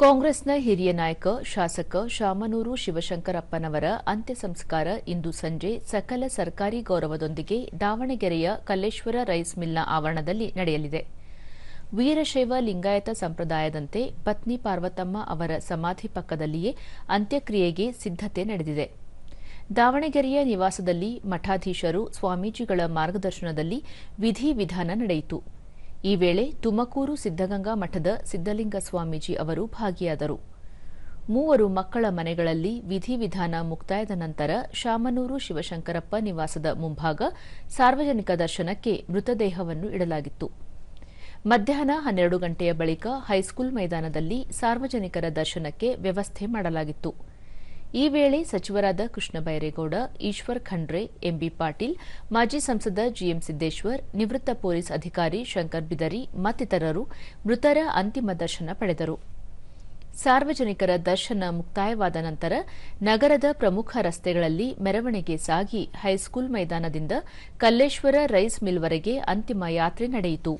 ಕಾಂಗ್ರೆಸ್ನ ಹಿರಿಯ ನಾಯಕ, ಶಾಸಕ ಶಾಮನೂರು ಶಿವಶಂಕರಪ್ಪನವರ ಅಂತ್ಯ ಸಂಸ್ಕಾರ ಇಂದು ಸಂಜೆ ಸಕಲ ಸರ್ಕಾರಿ ಗೌರವದೊಂದಿಗೆ ದಾವಣಗೆರೆಯ ಕಲ್ಲೇಶ್ವರ ರೈಸ್ ಮಿಲ್ನ ಆವರಣದಲ್ಲಿ ನಡೆಯಲಿದೆ. ವೀರಶೈವ ಲಿಂಗಾಯತ ಸಂಪ್ರದಾಯದಂತೆ ಪತ್ನಿ ಪಾರ್ವತಮ್ಮ ಅವರ ಸಮಾಧಿ ಪಕ್ಕದಲ್ಲಿಯೇ ಅಂತ್ಯಕ್ರಿಯೆಗೆ ಸಿದ್ದತೆ ನಡೆದಿದೆ. ದಾವಣಗೆರೆಯ ನಿವಾಸದಲ್ಲಿ ಮಠಾಧೀಶರು ಸ್ವಾಮೀಜಿಗಳ ಮಾರ್ಗದರ್ಶನದಲ್ಲಿ ವಿಧಿವಿಧಾನ ನಡೆಯಿತು. ಈ ವೇಳೆ ತುಮಕೂರು ಸಿದ್ದಗಂಗಾ ಮಠದ ಸಿದ್ದಲಿಂಗ ಸ್ವಾಮೀಜಿ ಅವರು ಭಾಗಿಯಾದರು. ಮೂವರು ಮಕ್ಕಳ ಮನೆಗಳಲ್ಲಿ ವಿಧಿವಿಧಾನ ಮುಕ್ತಾಯದ ನಂತರ ಶಾಮನೂರು ಶಿವಶಂಕರಪ್ಪ ನಿವಾಸದ ಮುಂಭಾಗ ಸಾರ್ವಜನಿಕ ದರ್ಶನಕ್ಕೆ ಮೃತದೇಹವನ್ನು ಇಡಲಾಗಿತ್ತು. ಮಧ್ಯಾಹ್ನ ಹನ್ನೆರಡು ಗಂಟೆಯ ಬಳಿಕ ಹೈಸ್ಕೂಲ್ ಮೈದಾನದಲ್ಲಿ ಸಾರ್ವಜನಿಕರ ದರ್ಶನಕ್ಕೆ ವ್ಯವಸ್ಥೆ ಮಾಡಲಾಗಿತ್ತು. ಈ ವೇಳೆ ಸಚಿವರಾದ ಕೃಷ್ಣ ಬೈರೇಗೌಡ, ಈಶ್ವರ್ ಖಂಡ್ರೆ, ಎಂಬಿ ಪಾಟೀಲ್, ಮಾಜಿ ಸಂಸದ ಜಿಎಂ ಸಿದ್ದೇಶ್ವರ್, ನಿವೃತ್ತ ಪೊಲೀಸ್ ಅಧಿಕಾರಿ ಶಂಕರ್ ಬಿದರಿ ಮತ್ತಿತರರು ಮೃತರ ಅಂತಿಮ ದರ್ಶನ ಪಡೆದರು. ಸಾರ್ವಜನಿಕರ ದರ್ಶನ ಮುಕ್ತಾಯವಾದ ನಂತರ ನಗರದ ಪ್ರಮುಖ ರಸ್ತೆಗಳಲ್ಲಿ ಮೆರವಣಿಗೆ ಸಾಗಿ ಹೈಸ್ಕೂಲ್ ಮೈದಾನದಿಂದ ಕಲ್ಲೇಶ್ವರ ರೈಸ್ ಮಿಲ್ವರೆಗೆ ಅಂತಿಮ ಯಾತ್ರೆ ನಡೆಯಿತು.